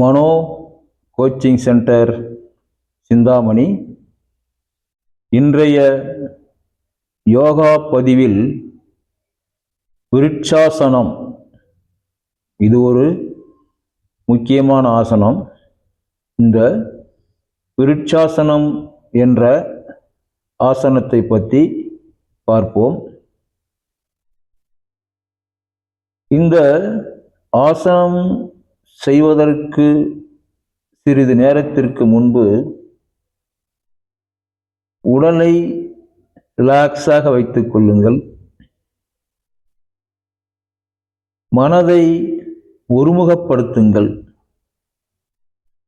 மனோ coaching centre Chintamani. இன்றைய யோகா பதிவில் விருட்சாசனம். இது ஒரு முக்கியமான ஆசனம். இந்த விருட்சாசனம் என்ற ஆசனத்தை பற்றி பார்ப்போம். இந்த ஆசனம் செய்வதற்கு சிறிது நேரத்திற்கு முன்பு உடலை ரிலாக்ஸாக வைத்துக் கொள்ளுங்கள். மனதை ஒருமுகப்படுத்துங்கள்.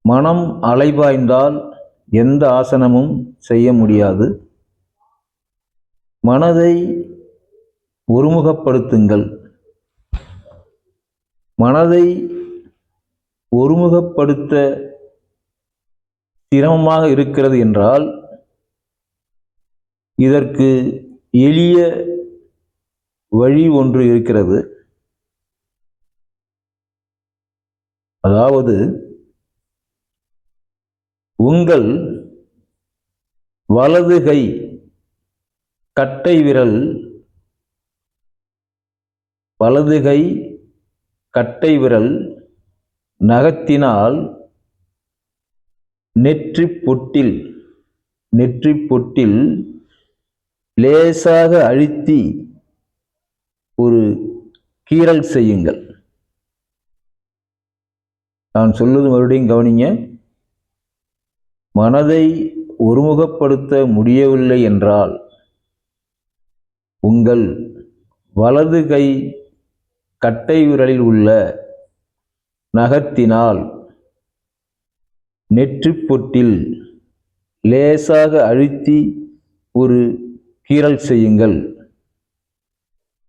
மனம் அலைபாய்ந்தால் எந்த ஆசனமும் செய்ய முடியாது. மனதை ஒருமுகப்படுத்துங்கள். மனதை ஒருமுகப்படுத்த சிரமமாக இருக்கிறது என்றால் இதற்கு எளிய வழி ஒன்று இருக்கிறது. அதாவது உங்கள் வலது கை கட்டை விரல் வலது கை கட்டை விரல் நகத்தினால் நெற்றி பொட்டில் நெற்றி பொட்டில் லேசாக அழுத்தி ஒரு கீறல் செய்யுங்கள். நான் சொல்வது மறுபடியும் கவனிங்க. மனதை ஒருமுகப்படுத்த முடியவில்லை என்றால் உங்கள் வலது கை கட்டை விரலில் உள்ள நகத்தினால் நெற்றிப்பொட்டில் லேசாக அழுத்தி ஒரு கீறல் செய்யுங்கள்.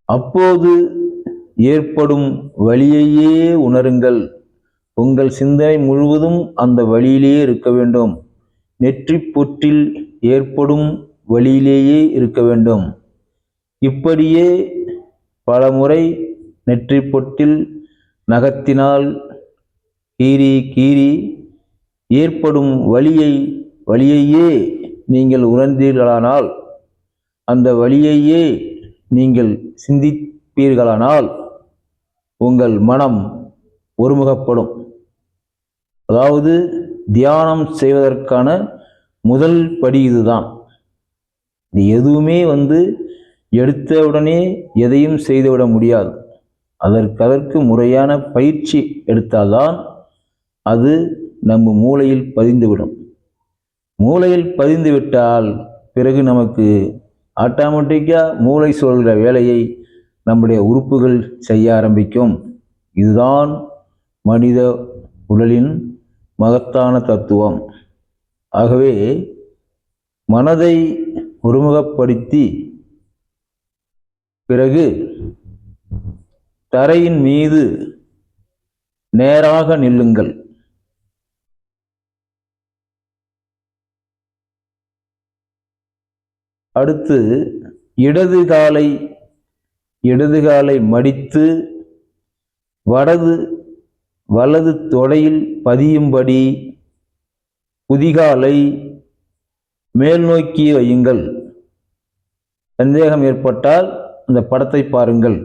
அப்போது ஏற்படும் வழியையே உணருங்கள். உங்கள் சிந்தனை முழுவதும் அந்த வழியிலேயே இருக்க வேண்டும். நெற்றி பொற்றில் ஏற்படும் வழியிலேயே இருக்க வேண்டும். இப்படியே பல முறை நெற்றிப் பொட்டில் நகத்தினால் கீறி கீறி ஏற்படும் வலியை வழியையே நீங்கள் உணர்ந்தீர்களானால் அந்த வழியையே நீங்கள் சிந்திப்பீர்களானால் உங்கள் மனம் ஒருமுகப்படும். அதாவது தியானம் செய்வதற்கான முதல் படி இதுதான். இது எதுவுமே வந்து எடுத்த உடனே எதையும் செய்துவிட முடியாது. அதற்கு அதற்கு முறையான பயிற்சி எடுத்தால்தான் அது நம்ம மூளையில் பதிந்துவிடும். மூளையில் பதிந்துவிட்டால் பிறகு நமக்கு ஆட்டோமேட்டிக்காக மூளை சொல்கிற வேலையை நம்முடைய உறுப்புகள் செய்ய ஆரம்பிக்கும். இதுதான் மனித உடலின் மகத்தான தத்துவம். ஆகவே மனதை ஒருமுகப்படுத்தி பிறகு தரையின் மீது நேராக நில்லுங்கள். அடுத்து இடது காலை இடது காலை மடித்து வடது வலது தொடையில் பதியும்படி குதிகாலை மேல் நோக்கி வையுங்கள். சந்தேகம் ஏற்பட்டால் அந்த படத்தை பாருங்கள்.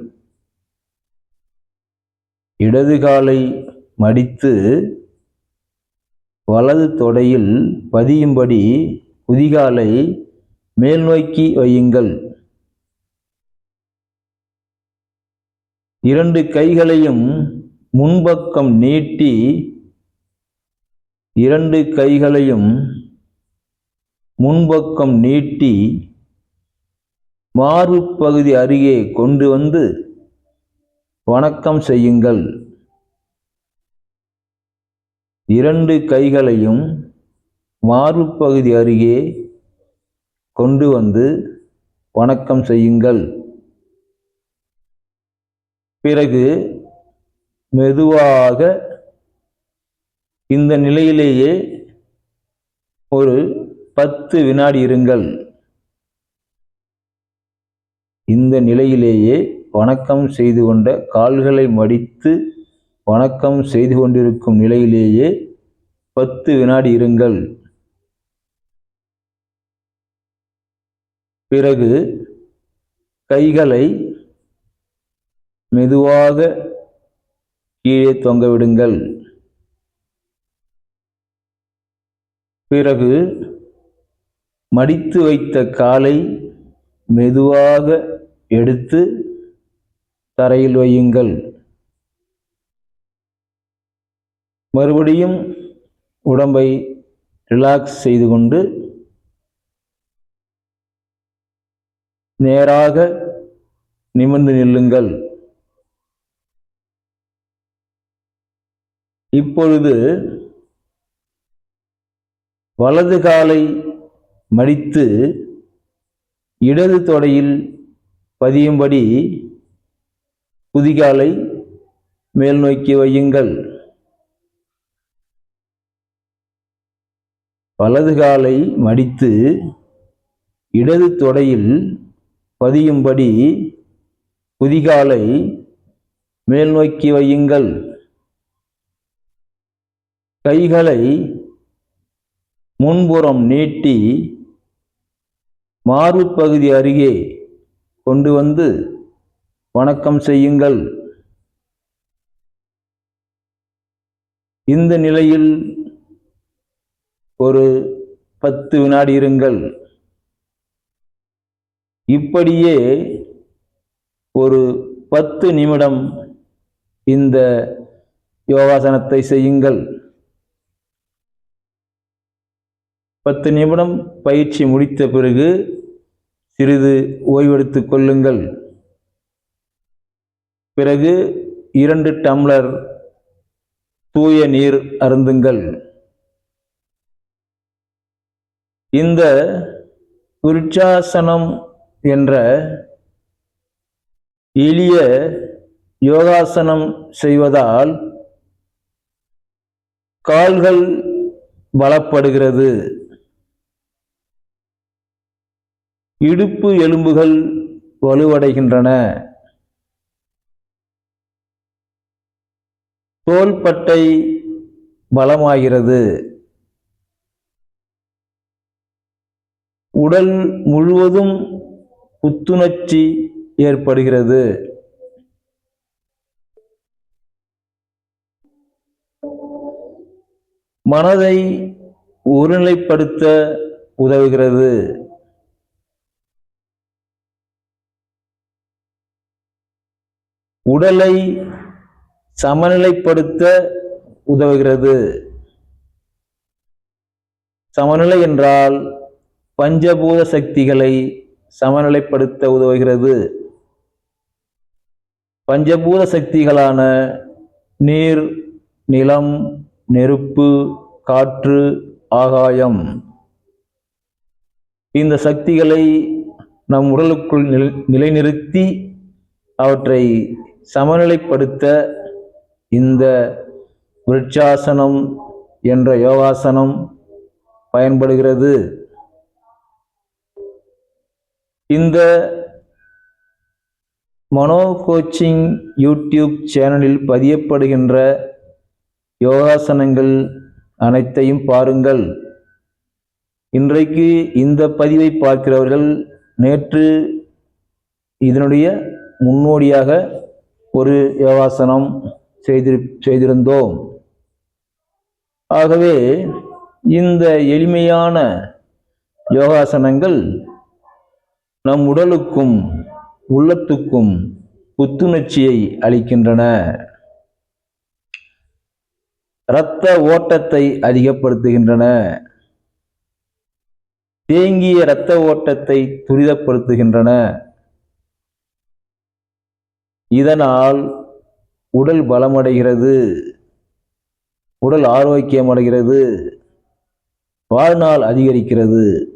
இடது காலை மடித்து வலது தொடையில் பதியும்படி குதிகாலை மேல் நோக்கி வையுங்கள். இரண்டு கைகளையும் முன்பக்கம் நீட்டி இரண்டு கைகளையும் முன்பக்கம் நீட்டி மாறு பகுதி அருகே கொண்டு வந்து வணக்கம் செய்யுங்கள். இரண்டு கைகளையும் மார்பு பகுதி அருகே கொண்டு வந்து வணக்கம் செய்யுங்கள். பிறகு மெதுவாக இந்த நிலையிலேயே ஒரு பத்து வினாடி இருங்கள். இந்த நிலையிலேயே வணக்கம் செய்து கொண்ட கால்களை மடித்து வணக்கம் செய்து கொண்டிருக்கும் நிலையிலேயே பத்து வினாடி இருங்கள். பிறகு கைகளை மெதுவாக கீழே தொங்க விடுங்கள். பிறகு மடித்து வைத்த காலை மெதுவாக எடுத்து தரையில் வையுங்கள். மறுபடியும் உடம்பை ரிலாக்ஸ் செய்து கொண்டு நேராக நிமிர்ந்து நில்லுங்கள். இப்பொழுது வலது காலை மடித்து இடது தொடையில் பதியும்படி குதிகாலை மேல் நோக்கி வையுங்கள். வலது காலை மடித்து இடது தொடையில் பதியும்படி குதிகாலை மேல் நோக்கி வையுங்கள். கைகளை முன்புறம் நீட்டி மார்பு பகுதி அருகே கொண்டு வந்து வணக்கம் செய்யுங்கள். இந்த நிலையில் ஒரு பத்து வினாடி இருங்கள். இப்படியே ஒரு பத்து நிமிடம் இந்த யோகாசனத்தை செய்யுங்கள். பத்து நிமிடம் பயிற்சி முடித்த பிறகு சிறிது ஓய்வெடுத்துக் கொள்ளுங்கள். பிறகு இரண்டு டம்ளர் தூய நீர் அருந்துங்கள். இந்த விருட்சாசனம் என்ற எளிய யோகாசனம் செய்வதால் கால்கள் பலப்படுகிறது. இடுப்பு எலும்புகள் வலுவடைகின்றன. தோள்பட்டை பலமாகிறது. உடல் முழுவதும் புத்துணர்ச்சி ஏற்படுகிறது. மனதை ஒருநிலைப்படுத்த உதவுகிறது. உடலை சமநிலைப்படுத்த உதவுகிறது. சமநிலை என்றால் பஞ்சபூத சக்திகளை சமநிலைப்படுத்த உதவுகிறது. பஞ்சபூத சக்திகளான நீர் நிலம் நெருப்பு காற்று ஆகாயம். இந்த சக்திகளை நம் உடலுக்குள் நிலை நிலைநிறுத்தி அவற்றை சமநிலைப்படுத்த இந்த விருட்சாசனம் என்ற யோகாசனம் பயன்படுகிறது. இந்த மனோ கோச்சிங் யூடியூப் சேனலில் பதியப்படுகின்ற யோகாசனங்கள் அனைத்தையும் பாருங்கள். இன்றைக்கு இந்த பதிவை பார்க்கிறவர்கள் நேற்று இதனுடைய முன்னோடியாக ஒரு யோகாசனம் செய்திரு செய்திருந்தோம். ஆகவே இந்த எளிமையான யோகாசனங்கள் நம் உடலுக்கும் உள்ளத்துக்கும் புத்துணர்ச்சியை அளிக்கின்றன. இரத்த ஓட்டத்தை அதிகப்படுத்துகின்றன. தேங்கிய இரத்த ஓட்டத்தை துரிதப்படுத்துகின்றன. இதனால் உடல் பலமடைகிறது. உடல் ஆரோக்கியமடைகிறது. வாழ்நாள் அதிகரிக்கிறது.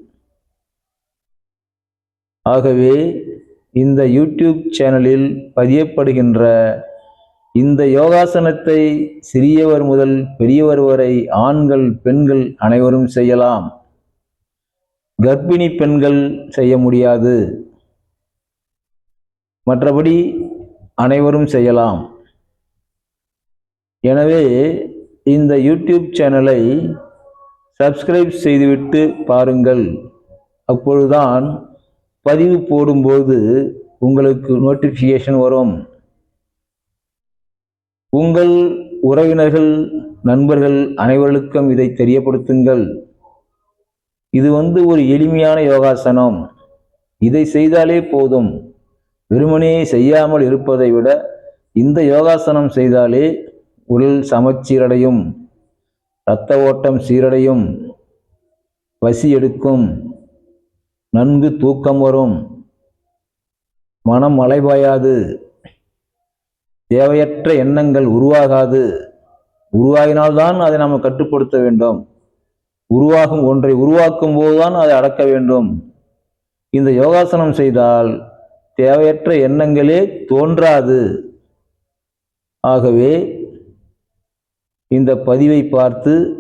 ஆகவே இந்த யூடியூப் சேனலில் பதியப்படுகின்ற இந்த யோகாசனத்தை சிறியவர் முதல் பெரியவர் வரை ஆண்கள் பெண்கள் அனைவரும் செய்யலாம். கர்ப்பிணி பெண்கள் செய்ய முடியாது. மற்றபடி அனைவரும் செய்யலாம். எனவே இந்த யூடியூப் சேனலை சப்ஸ்கிரைப் செய்துவிட்டு பாருங்கள். அப்பொழுதுதான் பதிவு போடும்போது உங்களுக்கு நோட்டிஃபிகேஷன் வரும். உங்கள் உறவினர்கள் நண்பர்கள் அனைவர்களுக்கும் இதை தெரியப்படுத்துங்கள். இது வந்து ஒரு எளிமையான யோகாசனம். இதை செய்தாலே போதும். வெறுமனே செய்யாமல் இருப்பதை விட இந்த யோகாசனம் செய்தாலே உடல் சமச்சீரடையும் இரத்த ஓட்டம் சீரடையும் பசி எடுக்கும். நன்கு தூக்கம் வரும். மனம் அலைபாயாது. தேவையற்ற எண்ணங்கள் உருவாகாது. உருவாகினால்தான் அதை நாம் கட்டுப்படுத்த வேண்டும். உருவாகும் ஒன்றை உருவாக்கும் போதுதான் அதை அடக்க வேண்டும். இந்த யோகாசனம் செய்தால் தேவையற்ற எண்ணங்களே தோன்றாது. ஆகவே இந்த பதிவை பார்த்து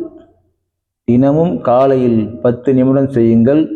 தினமும் காலையில் பத்து நிமிடம் செய்யுங்கள்.